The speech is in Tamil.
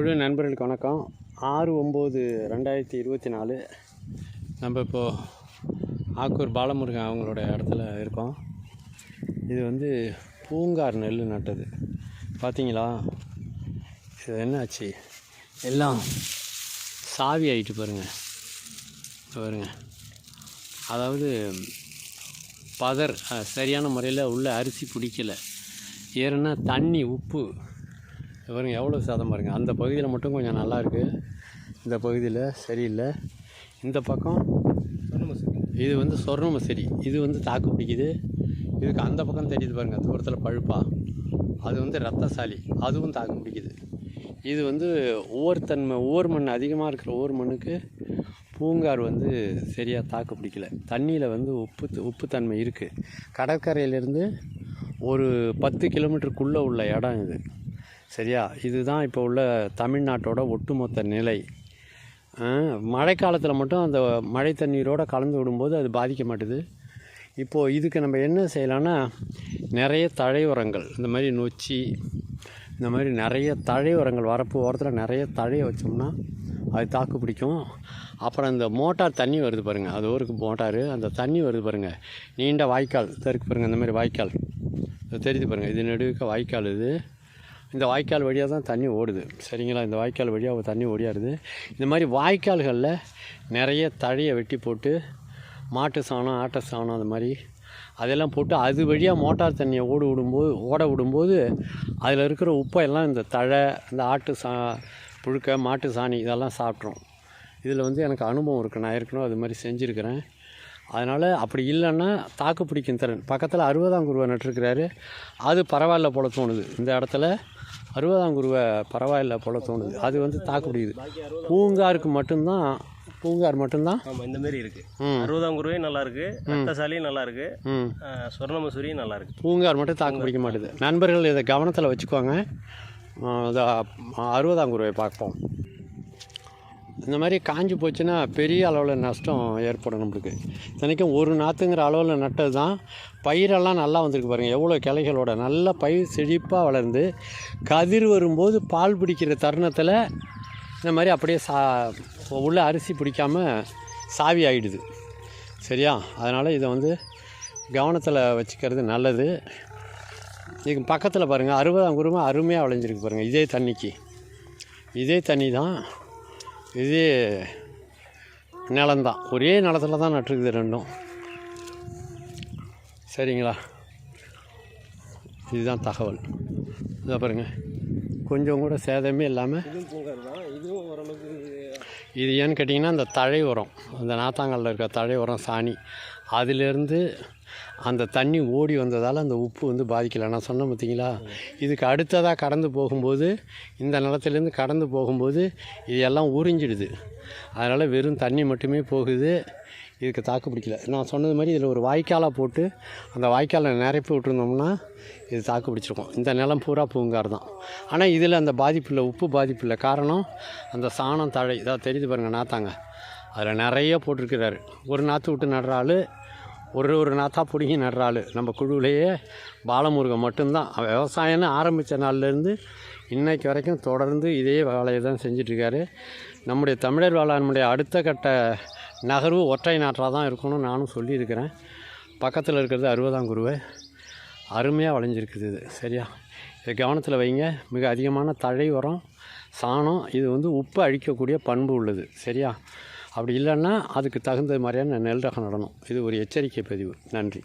குழு நண்பர்களுக்கு வணக்கம். ஆறு ஒம்பது ரெண்டாயிரத்தி இருபத்தி நாலு. நம்ம இப்போது ஆக்கூர் பாலமுருகன் அவங்களோட இடத்துல இருக்கோம். இது வந்து பூங்கார் நெல் நட்டது. பார்த்தீங்களா இது என்னாச்சு? எல்லாம் சாவி ஆகிட்டு பாருங்கள் பாருங்கள் அதாவது பதர் சரியான முறையில் உள்ள அரிசி பிடிக்கல. ஏறுனா தண்ணி உப்பு பாருங்கள் எவ்வளோ சாதம் பாருங்க. அந்த பகுதியில் மட்டும் கொஞ்சம் நல்லாயிருக்கு இந்த பகுதியில் சரியில்லை. இந்த பக்கம் இது வந்து சொர்ணமசரி இது வந்து தாக்கு பிடிக்குது. இதுக்கு அந்த பக்கம் தெரியுது பாருங்கள் தூரத்தில் பழுப்பா. அது வந்து ரத்தசாலி அதுவும் தாக்கு பிடிக்குது. இது வந்து ஒவ்வொரு தன்மை ஒவ்வொரு மண் அதிகமாக இருக்கிற ஒவ்வொரு மண்ணுக்கு பூங்கார் வந்து சரியாக தாக்கு பிடிக்கல. தண்ணியில் வந்து உப்பு உப்புத்தன்மை இருக்குது கடற்கரையிலேருந்து ஒரு பத்து கிலோமீட்டருக்குள்ளே உள்ள இடம் இது. சரியா? இதுதான் இப்போ உள்ள தமிழ்நாட்டோட ஒட்டுமொத்த நிலை. மழைக்காலத்தில் மட்டும் அந்த மழை தண்ணீரோடு கலந்து விடும்போது அது பாதிக்க மாட்டுது. இப்போது இதுக்கு நம்ம என்ன செய்யலான்னா நிறைய தழை உரங்கள் இந்த மாதிரி நொச்சி இந்த மாதிரி நிறைய தழை உரங்கள் வரப்பு ஓரத்தில் நிறைய தழையை வச்சோம்னா அது தாக்கு பிடிக்கும். அப்புறம் இந்த மோட்டார் தண்ணி வருது பாருங்கள் அது ஊருக்கு மோட்டாரு. அந்த தண்ணி வருது பாருங்கள் நீண்ட வாய்க்கால் தெருக்கு பாருங்கள் இந்த மாதிரி வாய்க்கால். தெரியுது பாருங்கள் இது நடுவுக்க வாய்க்கால் இது. இந்த வாய்க்கால் வழியாக தான் தண்ணி ஓடுது. சரிங்களா? இந்த வாய்க்கால் வழியாக தண்ணி ஓடியாருது இந்த மாதிரி வாய்க்கால்களில் நிறைய தழையை வெட்டி போட்டு மாட்டு சாணம் ஆட்டை சாணம் அந்த மாதிரி அதெல்லாம் போட்டு அது வழியாக மோட்டார் தண்ணியை ஓட விடும்போது ஓட விடும்போது அதில் இருக்கிற உப்பை எல்லாம் இந்த தழை இந்த ஆட்டு சா புழுக்க மாட்டு சாணி இதெல்லாம் சாப்பிட்ரும். இதில் வந்து எனக்கு அனுபவம் இருக்குது நான் ஏற்கனவே அது மாதிரி செஞ்சுருக்கிறேன். அதனால் அப்படி இல்லைன்னா தாக்கு பிடிக்கும் திறன். பக்கத்தில் அறுபதாம் குருவை நட்டுருக்கிறாரு. அது பரவாயில்ல போல தோணுது. இந்த இடத்துல அறுபதாம் குருவை பரவாயில்ல போல தோணுது. அது வந்து தாக்கு பிடிக்குது. பூங்காருக்கு மட்டும்தான் பூங்கார் மட்டும்தான்? ஆமாம் இந்த மாதிரி இருக்கு. அறுபதாம் குருவையும் நல்லா இருக்கு. ரத்தசாலியும் நல்லா இருக்கு. ம். அஹ், சொர்ணமசூரியும் நல்லா இருக்கு. பூங்கார் மட்டும் தாக்கு பிடிக்க மாட்டுது. நண்பர்கள் இதை கவனத்தில் வச்சுக்கோங்க. அறுபதாம் குருவை பார்ப்போம். இந்த மாதிரி காஞ்சி போச்சுன்னா பெரிய அளவில் நஷ்டம் ஏற்படும் நம்மளுக்கு. இத்தனைக்கும் ஒரு நாற்றுங்கிற அளவில் நட்டது தான். பயிரெல்லாம் நல்லா வந்திருக்கு பாருங்கள் எவ்வளோ கிளைகளோட. நல்ல பயிர் செழிப்பாக வளர்ந்து கதிர் வரும்போது பால் பிடிக்கிற தருணத்தில் இந்த மாதிரி அப்படியே சா உள்ள அரிசி பிடிக்காம சாவி ஆகிடுது சரியா? அதனால் இதை வந்து கவனத்தில் வச்சுக்கிறது நல்லது. இதுக்கு பக்கத்தில் பாருங்கள் அறுபதாம் குருமா அருமையாக விளைஞ்சிருக்கு பாருங்கள் இதே தண்ணிக்கு. இதே தண்ணி தான். இதே நிலம்தான். ஒரே நிலத்துல தான் நட்டுருக்குது ரெண்டும். சரிங்களா? இதுதான் தகவல். இதை பாருங்கள் கொஞ்சம் கூட சேதமே இல்லாமல் ஓரளவுக்கு இது ஏன்னு கேட்டிங்கன்னா அந்த தழை உரம் அந்த நாத்தாங்கல்ல இருக்க தழை உரம் சாணி. அதிலேருந்து அந்த தண்ணி ஓடி வந்ததால் அந்த உப்பு வந்து பாதிக்கலை. நான் சொன்னேன் பார்த்தீங்களா இதுக்கு அடுத்ததாக கடந்து போகும்போது இந்த நிலத்துலேருந்து கடந்து போகும்போது இது எல்லாம் உறிஞ்சிடுது. அதனால் வெறும் தண்ணி மட்டுமே போகுது. இதுக்கு தாக்கு பிடிக்கல. நான் சொன்னது மாதிரி இதில் ஒரு வாய்க்காலாக போட்டு அந்த வாய்க்காலை நிரப்பி விட்டுருந்தோம்னா இது தாக்கு பிடிச்சிருக்கும். இந்த நிலம் பூரா பூங்கார் தான். ஆனால் இதில் அந்த பாதிப்பு இல்லை உப்பு பாதிப்பு இல்லை. காரணம் அந்த சாணம் தழை. இதாக தெரியுது பாருங்கள் நாத்தாங்க. அதில் நிறைய போட்டிருக்கிறாரு. ஒரு நாற்று விட்டு நடுற ஆள் ஒரு ஒரு நாத்தா பிடுங்கி நடுற ஆள். நம்ம குழுவிலேயே பாலமுருகன் மட்டும்தான். விவசாயம்னு ஆரம்பித்த நாள்லேருந்து இன்றைக்கு வரைக்கும் தொடர்ந்து இதே வேலையை தான் செஞ்சிட்ருக்காரு நம்முடைய தமிழர் வேளாண்மையுடைய அடுத்த கட்ட நகர்வு ஒற்றை நாற்றாக தான் இருக்கணும்னு நானும் சொல்லியிருக்கிறேன். பக்கத்தில் இருக்கிறது அறுபதாம் குருவை. அருமையாக விளைஞ்சிருக்குது இது. சரியா? இதை கவனத்தில் வைங்க. மிக அதிகமான தழை உரம் சாணம் இது வந்து உப்பு அழிக்கக்கூடிய பண்பு உள்ளது. சரியா? அப்படி இல்லைன்னா அதுக்கு தகுந்த மாதிரியான நெல் ரகம் நடணும். இது ஒரு எச்சரிக்கை பதிவு. நன்றி.